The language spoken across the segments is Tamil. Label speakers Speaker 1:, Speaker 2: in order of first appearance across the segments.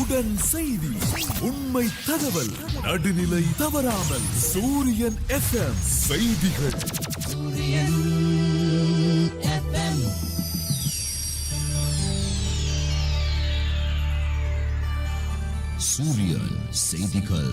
Speaker 1: உடன் செய்தி உண்மை தகவல் நடுநிலை தவறாமல் சூரியன் எஃப்எம் செய்திகள் சூரியன் செய்திகள்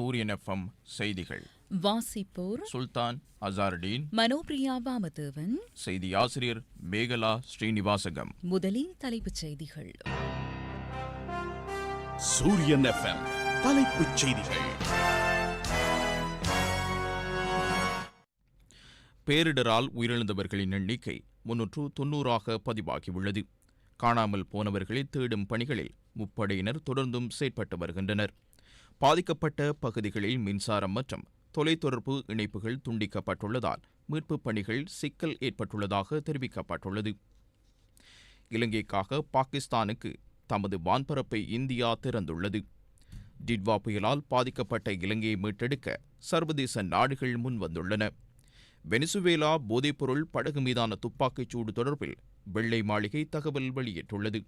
Speaker 1: சூரியன் எஃப்எம் செய்திகள்
Speaker 2: வாசிப்போர்
Speaker 1: சுல்தான் அசாருடீன்
Speaker 2: மனோபிரியா வாமதேவன்
Speaker 1: செய்தி ஆசிரியர் மேகலா ஸ்ரீனிவாசகம்
Speaker 2: முதலில் தலைப்புச் செய்திகள்
Speaker 1: சூரியன் எஃப்எம் தலைப்புச் செய்திகள் பேரிடரால் உயிரிழந்தவர்களின் எண்ணிக்கை முன்னூற்று தொன்னூறாக பதிவாகியுள்ளது காணாமல் போனவர்களை தேடும் பணிகளில் முப்படையினர் தொடர்ந்தும் செயற்பட்டு வருகின்றனர் பாதிக்கப்பட்ட பகுதிகளில் மின்சாரம் மற்றும் தொலைத்தொடர்பு இணைப்புகள் துண்டிக்கப்பட்டுள்ளதால் மீட்புப் பணிகள் சிக்கல் ஏற்பட்டுள்ளதாக தெரிவிக்கப்பட்டுள்ளது இலங்கைக்காக பாகிஸ்தானுக்கு தமது வான்பரப்பை இந்தியா திறந்துள்ளது டிட்வா புயலால் பாதிக்கப்பட்ட இலங்கையை மீட்டெடுக்க சர்வதேச நாடுகள் முன்வந்துள்ளன வெனிசுவேலா போதைப்பொருள் படகு மீதான துப்பாக்கிச் சூடு தொடர்பில் வெள்ளை மாளிகை தகவல் வெளியிட்டுள்ளது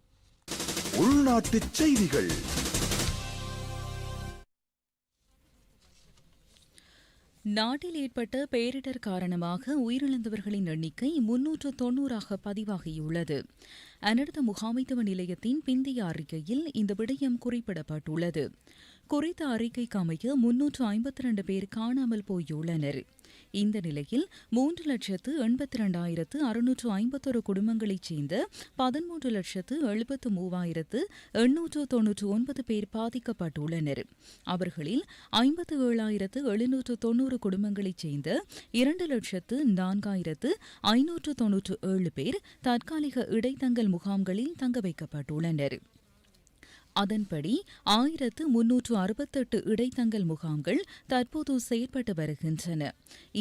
Speaker 1: உள்நாட்டுச் செய்திகள்
Speaker 2: நாட்டில் ஏற்பட்ட பேரிடர் காரணமாக உயிரிழந்தவர்களின் எண்ணிக்கை முன்னூற்று தொன்னூறாக பதிவாகியுள்ளது அனர்த்த முகாமைத்துவ நிலையத்தின் பிந்தைய அறிக்கையில் இந்த விடயம் குறிப்பிடப்பட்டுள்ளது குறித்த அறிக்கைக்கு அமைய முன்னூற்று ஐம்பத்தி இரண்டு பேர் காணாமல் போயுள்ளனர் இந்த நிலையில் மூன்று லட்சத்து எண்பத்தி ரெண்டாயிரத்து அறுநூற்று ஐம்பத்தொரு குடும்பங்களைச் சேர்ந்த பதிமூன்று லட்சத்து எழுபத்து மூவாயிரத்து எண்ணூற்று தொன்னூற்று ஒன்பது பேர் பாதிக்கப்பட்டுள்ளனர் அவர்களில் ஐம்பத்து ஏழாயிரத்து எழுநூற்று தொன்னூறு குடும்பங்களைச் சேர்ந்த இரண்டு லட்சத்து நான்காயிரத்து ஐநூற்று தொன்னூற்று ஏழு பேர் தற்காலிக இடைத்தங்கல் முகாம்களில் தங்க வைக்கப்பட்டுள்ளனர் அதன்படி ஆயிரத்து முன்னூற்று அறுபத்தெட்டு இடைத்தங்கல் முகாம்கள் தற்போது செயற்பட்டு வருகின்றன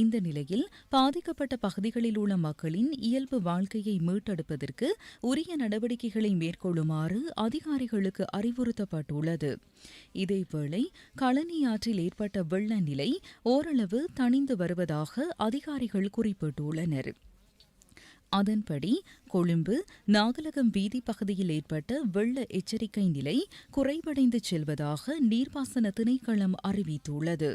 Speaker 2: இந்த நிலையில் பாதிக்கப்பட்ட பகுதிகளில் உள்ள மக்களின் இயல்பு வாழ்க்கையை மீட்டெடுப்பதற்கு உரிய நடவடிக்கைகளை மேற்கொள்ளுமாறு அதிகாரிகளுக்கு அறிவுறுத்தப்பட்டுள்ளது இதேவேளை களனி ஆற்றில் ஏற்பட்ட வெள்ள நிலை ஓரளவு தணிந்து வருவதாக அதிகாரிகள் குறிப்பிட்டுள்ளனர் அதன்படி கொழும்பு நாகலகம் வீதி பகுதியில் ஏற்பட்ட வெள்ள எச்சரிக்கை நிலை குறைவடைந்து செல்வதாக நீர்ப்பாசன திணைக்களம் அறிவித்துள்ளது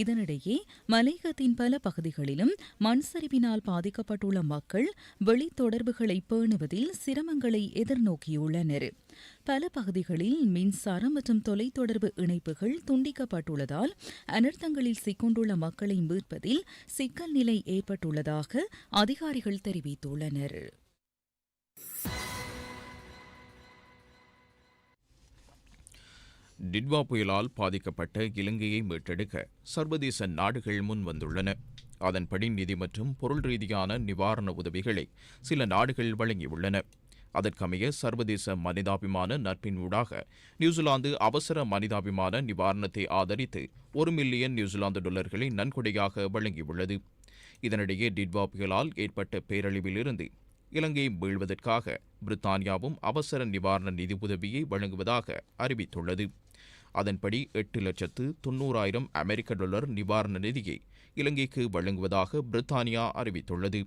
Speaker 2: இதனிடையே மலையகத்தின் பல பகுதிகளிலும் மண் சரிவினால் பாதிக்கப்பட்டுள்ள மக்கள் வெளித்தொடர்புகளை பேணுவதில் சிரமங்களை எதிர்நோக்கியுள்ளனர் பல பகுதிகளில் மின்சாரம் மற்றும் தொலைத்தொடர்பு இணைப்புகள் துண்டிக்கப்பட்டுள்ளதால் அனர்த்தங்களில் சிக்கொண்டுள்ள மக்களை மீட்பதில் சிக்கல் நிலை ஏற்பட்டுள்ளதாக அதிகாரிகள் தெரிவித்துள்ளனர்
Speaker 1: டிட்வா புயலால் பாதிக்கப்பட்ட இலங்கையை மீட்டெடுக்க சர்வதேச நாடுகள் முன் வந்துள்ளன அதன்படி நிதி மற்றும் பொருள் ரீதியான நிவாரண உதவிகளை சில நாடுகள் வழங்கியுள்ளன அதற்கமைய சர்வதேச மனிதாபிமான நட்பின் ஊடாக நியூசிலாந்து அவசர மனிதாபிமான நிவாரணத்தை ஆதரித்து ஒரு மில்லியன் நியூசிலாந்து டாலர்களை நன்கொடையாக வழங்கியுள்ளது இதனிடையே டிட்வா புயலால் ஏற்பட்ட பேரழிவிலிருந்து இலங்கை மீள்வதற்காக பிரித்தானியாவும் அவசர நிவாரண நிதி உதவியை வழங்குவதாக அறிவித்துள்ளது அதன்படி எட்டு லட்சத்து தொன்னூறாயிரம் அமெரிக்க டாலர் நிவாரண நிதியை இலங்கைக்கு வழங்குவதாக பிரித்தானியா அறிவித்துள்ளது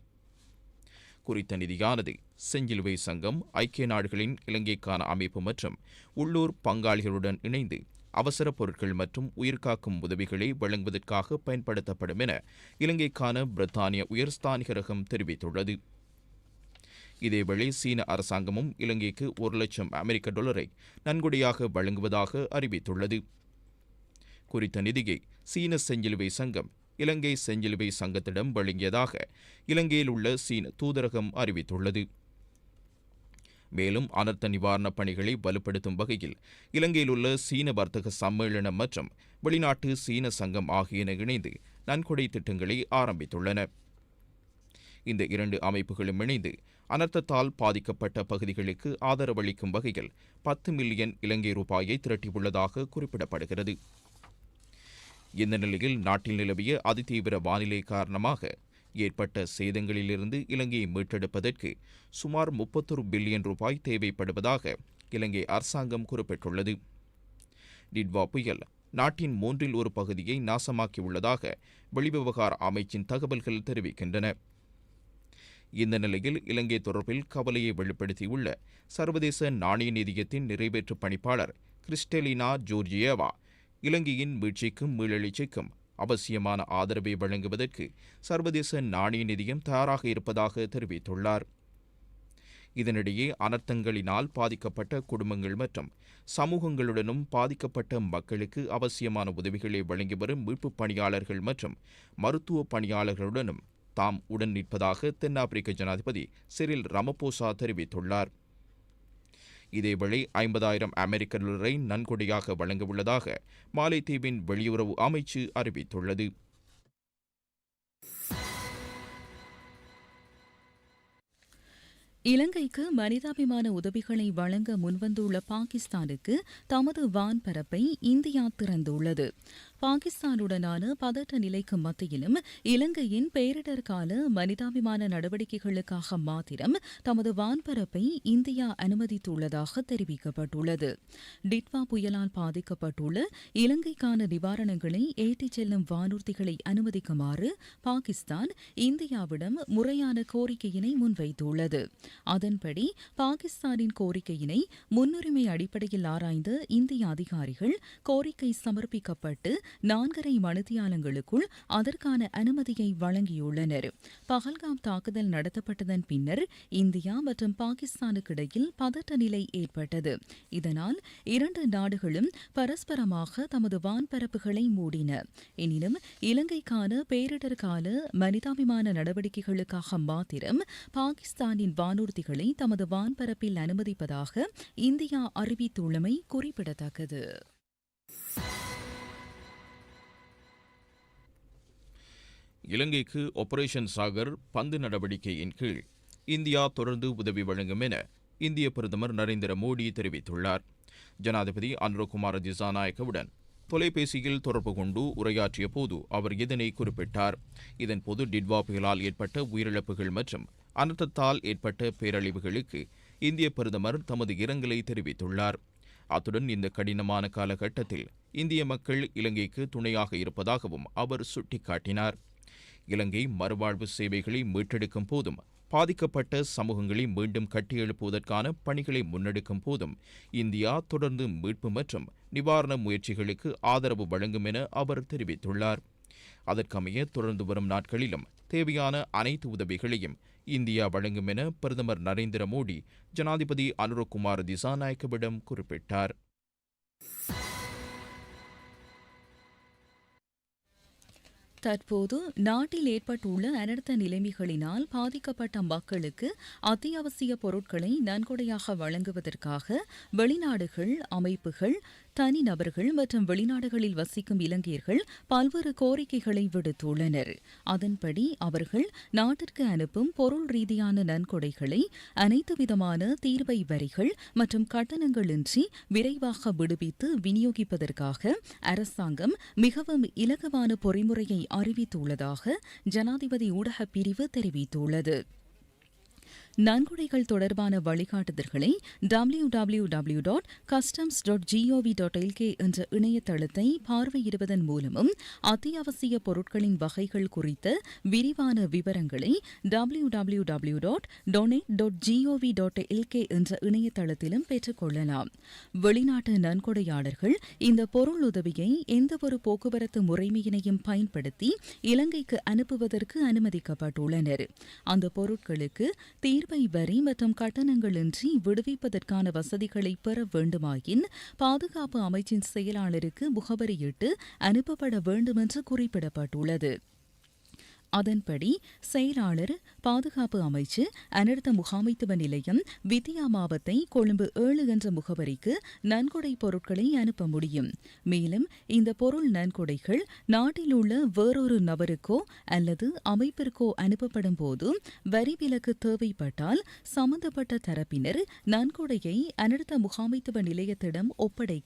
Speaker 1: குறித்த நிதியானது செஞ்சிலுவை சங்கம் ஐக்கிய நாடுகளின் இலங்கைக்கான அமைப்பு மற்றும் உள்ளூர் பங்காளிகளுடன் இணைந்து அவசர பொருட்கள் மற்றும் உயிர்காக்கும் உதவிகளை வழங்குவதற்காக பயன்படுத்தப்படும் என இலங்கைக்கான பிரித்தானிய உயர்ஸ்தானிகரகம் தெரிவித்துள்ளது இதேவேளை சீன அரசாங்கமும் இலங்கைக்கு ஒரு லட்சம் அமெரிக்க டாலரை நன்கொடையாக வழங்குவதாக அறிவித்துள்ளது குறித்த நிதியை சீன செஞ்சிலுவை சங்கம் இலங்கை செஞ்சிலுவை சங்கத்திடம் வழங்கியதாக இலங்கையில் உள்ள சீன தூதரகம் அறிவித்துள்ளது மேலும் அனர்த்த நிவாரணப் பணிகளை வலுப்படுத்தும் வகையில் இலங்கையில் உள்ள சீன வர்த்தக சம்மேளனம் மற்றும் வெளிநாட்டு சீன சங்கம் ஆகியன இணைந்து நன்கொடை திட்டங்களை ஆரம்பித்துள்ளன இந்த இரண்டு அமைப்புகளும் இணைந்து அனர்த்தத்தால் பாதிக்கப்பட்ட பகுதிகளுக்கு ஆதரவளிக்கும் வகையில் பத்து மில்லியன் இலங்கை ரூபாயை திரட்டியுள்ளதாக குறிப்பிடப்படுகிறது இந்த நிலையில் நாட்டில் நிலவிய அதிதீவிர வானிலை காரணமாக ஏற்பட்ட சேதங்களிலிருந்து இலங்கையை மீட்டெடுப்பதற்கு சுமார் முப்பத்தொரு பில்லியன் ரூபாய் தேவைப்படுவதாக இலங்கை அரசாங்கம் குறிப்பிட்டுள்ளது டிட்வா புயல் நாட்டின் மூன்றில் ஒரு பகுதியை நாசமாக்கியுள்ளதாக வெளிவிவகார அமைச்சின் தகவல்கள் தெரிவிக்கின்றன இந்த நிலையில் இலங்கை தொடர்பில் கவலையை வெளிப்படுத்தியுள்ள சர்வதேச நாணய நிதியத்தின் நிறைவேற்று பணிப்பாளர் கிறிஸ்டெலினா ஜோர்ஜியேவா இலங்கையின் மீட்சிக்கும் மீளெழுச்சிக்கும் அவசியமான ஆதரவை வழங்குவதற்கு சர்வதேச நாணய நிதியம் தயாராக இருப்பதாக தெரிவித்துள்ளார் இதனிடையே அனர்த்தங்களினால் பாதிக்கப்பட்ட குடும்பங்கள் மற்றும் சமூகங்களுடனும் பாதிக்கப்பட்ட மக்களுக்கு அவசியமான உதவிகளை வழங்கி வரும் மீட்புப் பணியாளர்கள் மற்றும் மருத்துவ பணியாளர்களுடனும் தாம் உடன் நிற்பதாக தென்னாப்பிரிக்க ஜனாதிபதி சிறில் ரமபோசா தெரிவித்துள்ளார் இதேவேளை ஐம்பதாயிரம் அமெரிக்க டாலரை நன்கொடையாக வழங்கவுள்ளதாக மாலைத்தீவின் வெளியுறவு அமைச்சு அறிவித்துள்ளது
Speaker 2: இலங்கைக்கு மனிதாபிமான உதவிகளை வழங்க முன்வந்துள்ள பாகிஸ்தானுக்கு தமது வான்பரப்பை இந்தியா திறந்துள்ளது பாகிஸ்தானுடனான பதட்ட நிலைக்கு மத்தியிலும் இலங்கையின் பேரிடர் கால மனிதாபிமான நடவடிக்கைகளுக்காக மாத்திரம் தமது வான்பரப்பை இந்தியா அனுமதித்துள்ளதாக தெரிவிக்கப்பட்டுள்ளது டிட்வா புயலால் பாதிக்கப்பட்டுள்ள இலங்கைக்கான நிவாரணங்களை ஏற்றிச் செல்லும் வானூர்திகளை அனுமதிக்குமாறு பாகிஸ்தான் இந்தியாவிடம் முறையான கோரிக்கையினை முன்வைத்துள்ளது அதன்படி பாகிஸ்தானின் கோரிக்கையினை முன்னுரிமை அடிப்படையில் ஆராய்ந்த இந்திய அதிகாரிகள் கோரிக்கை சமர்ப்பிக்கப்பட்டு நான்கரை மணித்தியாலங்களுக்குள் அதற்கான அனுமதியை வழங்கியுள்ளனர் பகல்காம் தாக்குதல் நடத்தப்பட்டதன் பின்னர் இந்தியா மற்றும் பாகிஸ்தானுக்கிடையில் பதட்ட நிலை ஏற்பட்டது இதனால் இரண்டு நாடுகளும் பரஸ்பரமாக தமது வான்பரப்புகளை மூடின எனினும் இலங்கைக்கான பேரிடர் கால மனிதாபிமான நடவடிக்கைகளுக்காக மாத்திரம் பாகிஸ்தானின் வானூர்திகளை தமது வான்பரப்பில் அனுமதிப்பதாக இந்தியா அறிவித்துள்ளமை குறிப்பிடத்தக்கது
Speaker 1: இலங்கைக்கு ஆபரேஷன் சாகர் பந்து நடவடிக்கையின் கீழ் இந்தியா தொடர்ந்து உதவி வழங்கும் என இந்திய பிரதமர் நரேந்திர மோடி தெரிவித்துள்ளார் ஜனாதிபதி அன்ரோகுமார் திசாநாயக்கவுடன் தொலைபேசியில் தொடர்பு கொண்டு உரையாற்றிய போது அவர் இதனை குறிப்பிட்டார் இதன்போது போது டிட்வா புயலால் ஏற்பட்ட உயிரிழப்புகள் மற்றும் அனர்த்தத்தால் ஏற்பட்ட பேரழிவுகளுக்கு இந்திய பிரதமர் தமது இரங்கலை தெரிவித்துள்ளார் அத்துடன் இந்த கடினமான காலகட்டத்தில் இந்திய மக்கள் இலங்கைக்கு துணையாக இருப்பதாகவும் அவர் சுட்டிக்காட்டினார் இலங்கை மறுவாழ்வு சேவைகளை மீட்டெடுக்கும் போதும் பாதிக்கப்பட்ட சமூகங்களை மீண்டும் கட்டியெழுப்புவதற்கான பணிகளை முன்னெடுக்கும் போதும் இந்தியா தொடர்ந்து மீட்பு மற்றும் நிவாரண முயற்சிகளுக்கு ஆதரவு வழங்கும் என அவர் தெரிவித்துள்ளார் அதற்கமைய தொடர்ந்து வரும் நாட்களிலும் தேவையான அனைத்து உதவிகளையும் இந்தியா வழங்கும் என பிரதமர் நரேந்திர மோடி ஜனாதிபதி அனுரகுமார் திசாநாயக்கவிடம் குறிப்பிட்டார்
Speaker 2: தற்போது நாட்டில் ஏற்பட்டுள்ள அனர்த்த நிலைமைகளினால் பாதிக்கப்பட்ட மக்களுக்கு அத்தியாவசிய பொருட்களை நன்கொடையாக வழங்குவதற்காக வெளிநாடுகள் அமைப்புகள் தனிநபர்கள் மற்றும் வெளிநாடுகளில் வசிக்கும் இலங்கையர்கள் பல்வேறு கோரிக்கைகளை விடுத்துள்ளனர் அதன்படி அவர்கள் நாட்டிற்கு அனுப்பும் பொருள் ரீதியான நன்கொடைகளை அனைத்து விதமான தீர்வை வரிகள் மற்றும் கட்டணங்களின்றி விரைவாக விடுவித்து விநியோகிப்பதற்காக அரசாங்கம் மிகவும் இலகுவான பொறிமுறையை அறிவித்துள்ளதாக ஜனாதிபதி ஊடகப் பிரிவு தெரிவித்துள்ளது நன்கொடைகள் தொடர்பான வழிகாட்டுதல்களை W W W dot customs dot GOV dot LK என்ற இணையதளத்தை பார்வையிடுவதன் மூலமும் அத்தியாவசிய பொருட்களின் வகைகள் குறித்த விரிவான விவரங்களை W W W dot donate dot GOV dot LK என்ற இணையதளத்திலும் பெற்றுக்கொள்ளலாம் வெளிநாட்டு நன்கொடையாளர்கள் இந்த பொருள் உதவியை எந்தவொரு போக்குவரத்து முறைமையினையும் பயன்படுத்தி இலங்கைக்கு அனுப்புவதற்கு அனுமதிக்கப்பட்டுள்ளனர் அந்த பொருட்களுக்கு தீர்ப்பு நிலுவை வரி மற்றும் கட்டணங்களின்றி விடுவிப்பதற்கான வசதிகளை பெற வேண்டுமாயின் பாதுகாப்பு அமைச்சின் செயலாளருக்கு முகவரியிட்டு அனுப்பப்பட வேண்டும் என்று குறிப்பிடப்பட்டுள்ளது அதன்படி செயலாளர் பாதுகாப்பு அமைச்சு அனர்த்த முகாமைத்துவ நிலையம் வித்யா மாவத்தை கொழும்பு ஏழு என்ற முகவரிக்கு நன்கொடை பொருட்களை அனுப்ப முடியும் மேலும் இந்த பொருள் நன்கொடைகள் நாட்டில் உள்ள வேறொரு நபருக்கோ அல்லது அமைப்பிற்கோ அனுப்பப்படும் போது வரி விலக்கு தேவைப்பட்டால் சம்பந்தப்பட்ட தரப்பினர் நன்கொடையை அனர்த்த முகாமைத்துவ நிலையத்திடம் ஒப்படைக்க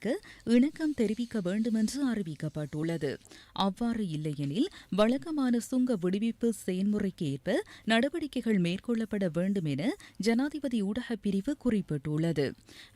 Speaker 2: இணக்கம் தெரிவிக்க வேண்டுமென்று அறிவிக்கப்பட்டுள்ளது அவ்வாறு இல்லையெனில் வழக்கமான சுங்க விடுவிப்பு செயன்முறைக்கு ஏற்ப நடவடிக்கைகள் மேற்கொள்ளப்பட வேண்டும் என ஜனாதிபதி ஊடக பிரிவு குறிப்பிட்டுள்ளது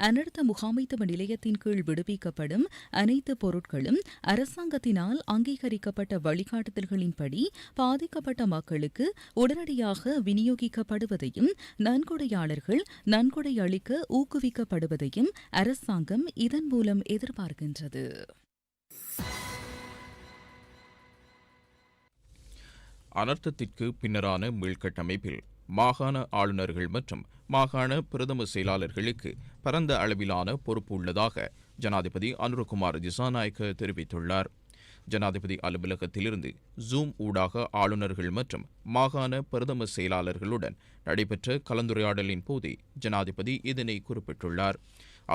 Speaker 2: அனர்த்த முகாமைத்துவ நிலையத்தின் கீழ் விடுவிக்கப்படும் அனைத்து பொருட்களும் அரசாங்கத்தினால் அங்கீகரிக்கப்பட்ட வழிகாட்டுதல்களின்படி பாதிக்கப்பட்ட மக்களுக்கு உடனடியாக விநியோகிக்கப்படுவதையும் நன்கொடையாளர்கள் நன்கொடை அளிக்க ஊக்குவிக்கப்படுவதையும் அரசாங்கம் இதன் மூலம் எதிர்பார்க்கின்றது
Speaker 1: அனர்த்தத்திற்கு பின்னரான மீள்கட்டமைப்பில் மாகாண ஆளுநர்கள் மற்றும் மாகாண பிரதம செயலாளர்களுக்கு பரந்த அளவிலான பொறுப்பு உள்ளதாக ஜனாதிபதி அனுரகுமார் திசாநாயக்க தெரிவித்துள்ளார் ஜனாதிபதி அலுவலகத்திலிருந்து ஜூம் ஊடாக ஆளுநர்கள் மற்றும் மாகாண பிரதம செயலாளர்களுடன் நடைபெற்ற கலந்துரையாடலின் போதே ஜனாதிபதி இதனை குறிப்பிட்டுள்ளார்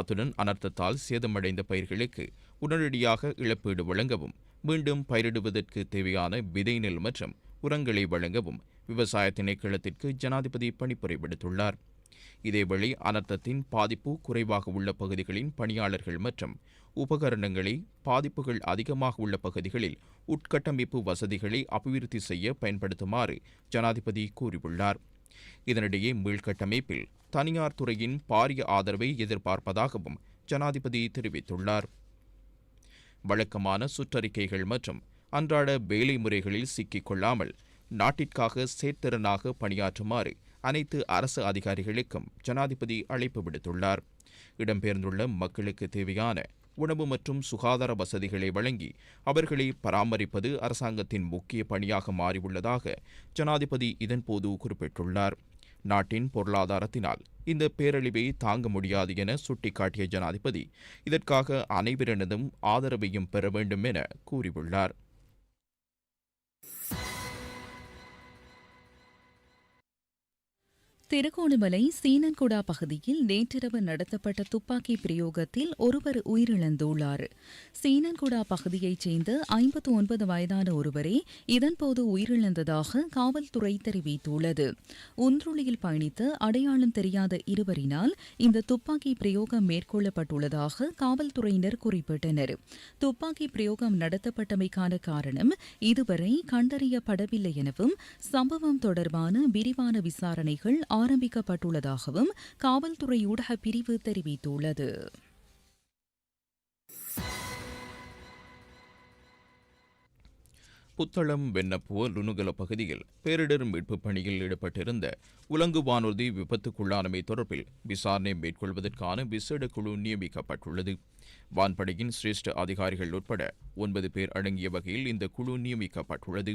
Speaker 1: அத்துடன் அனர்த்தத்தால் சேதமடைந்த பயிர்களுக்கு உடனடியாக இழப்பீடு வழங்கவும் மீண்டும் பயிரிடுவதற்கு தேவையான விதை நெல் மற்றும் உரங்களை வழங்கவும் விவசாய திணைக்களத்திற்கு ஜனாதிபதி பணிப்புரை விடுத்துள்ளார் இதேவேளை அனர்த்தத்தின் பாதிப்பு குறைவாக உள்ள பகுதிகளின் பணியாளர்கள் மற்றும் உபகரணங்களை பாதிப்புகள் அதிகமாக உள்ள பகுதிகளில் உட்கட்டமைப்பு வசதிகளை அபிவிருத்தி செய்ய பயன்படுத்துமாறு ஜனாதிபதி கூறியுள்ளார் இதனிடையே மீள்கட்டமைப்பில் தனியார் துறையின் பாரிய ஆதரவை எதிர்பார்ப்பதாகவும் ஜனாதிபதி தெரிவித்துள்ளார் வழக்கமான சுற்றறிக்கைகள் மற்றும் அன்றாட வேலை முறைகளில் சிக்கிக் கொள்ளாமல் நாட்டிற்காக சேத்திறனாக பணியாற்றுமாறு அனைத்து அரசு அதிகாரிகளுக்கும் ஜனாதிபதி அழைப்பு விடுத்துள்ளார் இடம்பெயர்ந்துள்ள மக்களுக்கு தேவையான உணவு மற்றும் சுகாதார வசதிகளை வழங்கி அவர்களை பராமரிப்பது அரசாங்கத்தின் முக்கிய பணியாக மாறியுள்ளதாக ஜனாதிபதி இதன்போது குறிப்பிட்டுள்ளார் நாட்டின் பொருளாதாரத்தினால் இந்த பேரழிவை தாங்க முடியாது என சுட்டிக்காட்டிய ஜனாதிபதி இதற்காக அனைவரினதும் ஆதரவையும் பெற வேண்டும் என கூறியுள்ளார்
Speaker 2: திருகோணமலை சீனன்குடா பகுதியில் நேற்றிரவு நடத்தப்பட்ட துப்பாக்கி பிரயோகத்தில் ஒருவர் உயிரிழந்துள்ளார் சீனன்குடா பகுதியைச் சேர்ந்த ஐம்பத்து ஒன்பது வயதான ஒருவரே இதன்போது உயிரிழந்ததாக காவல்துறை தெரிவித்துள்ளது உந்துருளியில் பயணித்த அடையாளம் தெரியாத இருவரினால் இந்த துப்பாக்கி பிரயோகம் மேற்கொள்ளப்பட்டுள்ளதாக காவல்துறையினர் குறிப்பிட்டனர் துப்பாக்கி பிரயோகம் நடத்தப்பட்டமைக்கான காரணம் இதுவரை கண்டறியப்படவில்லை எனவும் சம்பவம் தொடர்பான விரிவான விசாரணைகள் ஆரம்பிக்கப்பட்டுள்ளதாகவும் காவல்துறை ஊடக பிரிவு தெரிவித்துள்ளது
Speaker 1: புத்தளம் வெண்ணப்பூ லுணுகல பகுதியில் பேரிடர் மீட்புப் பணியில் ஈடுபட்டிருந்த உலங்கு வானூர்தி விபத்துக்குள்ளானமை தொடர்பில் விசாரணை மேற்கொள்வதற்கான விசேட குழு நியமிக்கப்பட்டுள்ளது வான்படையின் சிரேஷ்ட அதிகாரிகள் உட்பட ஒன்பது பேர் அடங்கிய வகையில் இந்த குழு நியமிக்கப்பட்டுள்ளது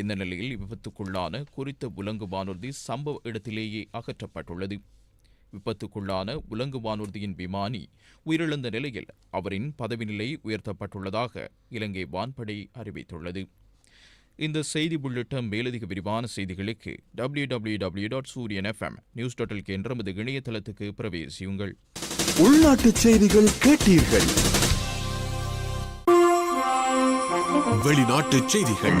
Speaker 1: இந்த நிலையில் விபத்துக்குள்ளான குறித்த உலங்கு வானூர்தி சம்பவ இடத்திலேயே அகற்றப்பட்டுள்ளது விபத்துக்குள்ளான உலங்கு வானூர்தியின் விமானி உயிரிழந்த நிலையில் அவரின் பதவி நிலை உயர்த்தப்பட்டுள்ளதாக இலங்கை வான்படை அறிவித்துள்ளது இந்த செய்தி உள்ளிட்ட மேலதிக விரிவான செய்திகளுக்கு W W W dot Suriyan FM news total LK என்ற நமது இணையதளத்துக்கு பிரவேசியுங்கள் உள்நாட்டு செய்திகள் கேட்டீர்கள் வெளிநாட்டு செய்திகள்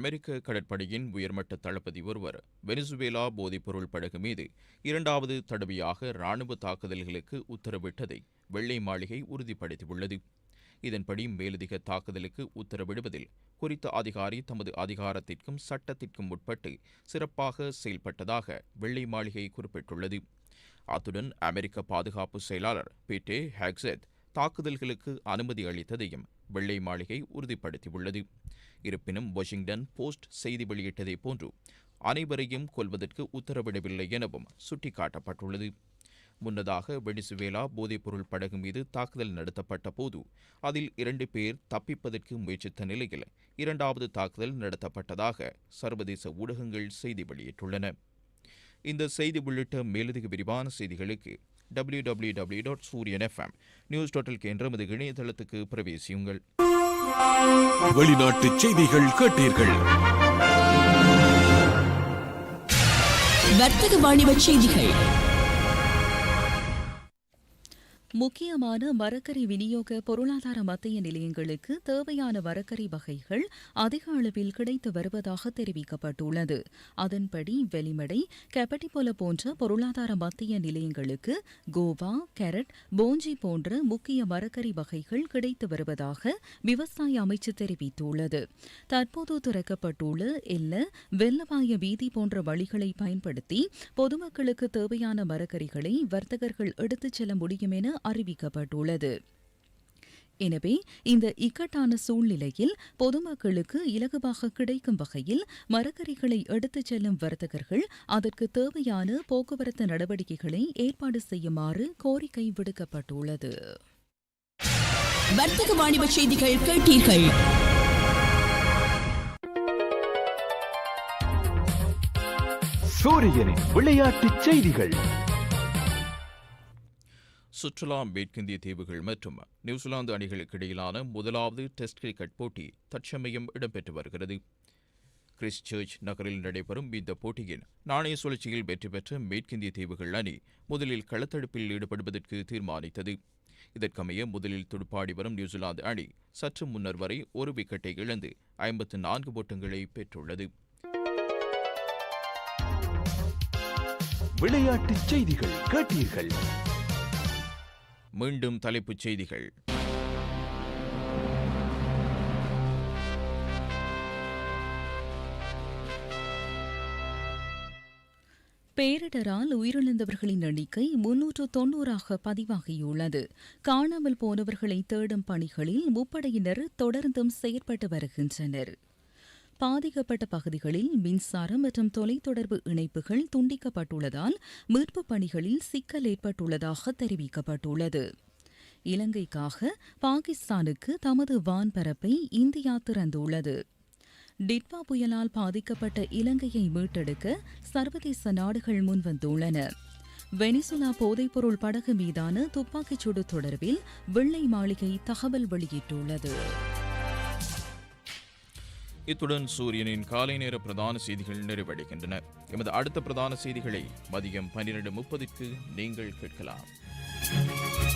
Speaker 1: அமெரிக்க கடற்படையின் உயர்மட்ட தளபதி ஒருவர் வெனிசுவேலா போதைப்பொருள் படகு மீது இரண்டாவது தடவையாக ராணுவ தாக்குதல்களுக்கு உத்தரவிட்டதை வெள்ளை மாளிகை உறுதிப்படுத்தியுள்ளது இதன்படி மேலதிக தாக்குதலுக்கு உத்தரவிடுவதில் குறித்த அதிகாரி தமது அதிகாரத்திற்கும் சட்டத்திற்கும் உட்பட்டு சிறப்பாக செயல்பட்டதாக வெள்ளை மாளிகை குறிப்பிட்டுள்ளது அத்துடன் அமெரிக்க பாதுகாப்பு செயலாளர் பீட்டே ஹேக்ஸெத் தாக்குதல்களுக்கு அனுமதி அளித்ததையும் வெள்ளை மாளிகை உறுதிப்படுத்தியுள்ளது இருப்பினும் வாஷிங்டன் போஸ்ட் செய்தி வெளியிட்டதை போன்று அனைவரையும் கொல்வதற்கு உத்தரவிடவில்லை எனவும் சுட்டிக்காட்டப்பட்டுள்ளது முன்னதாக வெனிசுவேலா போதைப்பொருள் படகு மீது தாக்குதல் நடத்தப்பட்ட போது அதில் இரண்டு பேர் தப்பிப்பதற்கு முயற்சித்த நிலையில் இரண்டாவது தாக்குதல் நடத்தப்பட்டதாக சர்வதேச ஊடகங்கள் செய்தி வெளியிட்டுள்ளன இந்த செய்தி உள்ளிட்ட மேலதிக விரிவான செய்திகளுக்கு W W W dot Suriyan M news total என்ற எமது இணையதளத்துக்கு பிரவேசியுங்கள் வெளிநாட்டு செய்திகள் கேட்டீர்கள்
Speaker 2: வர்த்தக வாணிப செய்திகள் முக்கியமான மரக்கறி விநியோக பொருளாதார மத்திய நிலையங்களுக்கு தேவையான மரக்கறி வகைகள் அதிக அளவில் கிடைத்து வருவதாக தெரிவிக்கப்பட்டுள்ளது அதன்படி வெளிமடை கெபட்டிபொல போன்ற பொருளாதார மத்திய நிலையங்களுக்கு கோவா கேரட் போஞ்சி போன்ற முக்கிய மரக்கறி வகைகள் கிடைத்து வருவதாக விவசாய அமைச்சு தெரிவித்துள்ளது தற்போது திறக்கப்பட்டுள்ள எல்ல வெள்ளவாய வீதி போன்ற வழிகளை பயன்படுத்தி பொதுமக்களுக்கு தேவையான மரக்கறிகளை வர்த்தகர்கள் எடுத்துச் செல்ல முடியும் என அறிவிக்கப்பட்டுள்ளது எனவே இந்த இக்கட்டான சூழ்நிலையில் பொதுமக்களுக்கு இலகுவாக கிடைக்கும் வகையில் மரக்கறிகளை எடுத்துச் செல்லும் வர்த்தகர்கள் அதற்கு தேவையான போக்குவரத்து நடவடிக்கைகளை ஏற்பாடு செய்யுமாறு கோரிக்கை விடுக்கப்பட்டுள்ளது வர்த்தக வாணிப செய்திகள் கேட்டீர்கள்
Speaker 1: சூரியனின் விளையாட்டு செய்திகள் சுற்றுலா மேற்கிந்திய தீவுகள் மற்றும் நியூசிலாந்து அணிகளுக்கு இடையிலான முதலாவது டெஸ்ட் கிரிக்கெட் போட்டி தற்சமயம் இடம்பெற்று வருகிறது கிறிஸ்ட் சர்ச் நகரில் நடைபெறும் இந்த போட்டியின் நாணய சுழற்சியில் வெற்றி பெற்ற மேற்கிந்திய தீவுகள் அணி முதலில் களத்தடுப்பில் ஈடுபடுவதற்கு தீர்மானித்தது இதற்கமைய முதலில் துடுப்பாடி வரும் நியூசிலாந்து அணி சற்று முன்னர் வரை ஒரு விக்கெட்டை இழந்து ஐம்பத்து நான்கு ஓட்டங்களை பெற்றுள்ளது விளையாட்டுச் செய்திகள் கேட்டீர்கள் மீண்டும் தலைப்புச் செய்திகள்
Speaker 2: பேரிடரால் உயிரிழந்தவர்களின் எண்ணிக்கை முன்னூற்று தொன்னூறாக பதிவாகியுள்ளது காணாமல் போனவர்களை தேடும் பணிகளில் முப்படையினர் தொடர்ந்தும் செயற்பட்டு வருகின்றனர் பாதிக்கப்பட்ட பகுதிகளில் மின்சாரம் மற்றும் தொலைத்தொடர்பு இணைப்புகள் துண்டிக்கப்பட்டுள்ளதால் மீட்புப் பணிகளில் சிக்கல் ஏற்பட்டுள்ளதாக தெரிவிக்கப்பட்டுள்ளது இலங்கைக்காக பாகிஸ்தானுக்கு தமது வான்பரப்பை இந்தியா திறந்துள்ளது டிட்வா புயலால் பாதிக்கப்பட்ட இலங்கையை மீட்டெடுக்க சர்வதேச நாடுகள் முன்வந்துள்ளன வெனிசுலா போதைப்பொருள் படகு மீதான துப்பாக்கிச்சூடு தொடர்பில் வெள்ளை மாளிகை தகவல் வெளியிட்டுள்ளது இத்துடன் சூரியனின் காலை நேர பிரதான செய்திகள் நிறைவடைகின்றன எமது அடுத்த பிரதான செய்திகளை மதியம் பன்னிரண்டு முப்பதுக்கு நீங்கள் கேட்கலாம்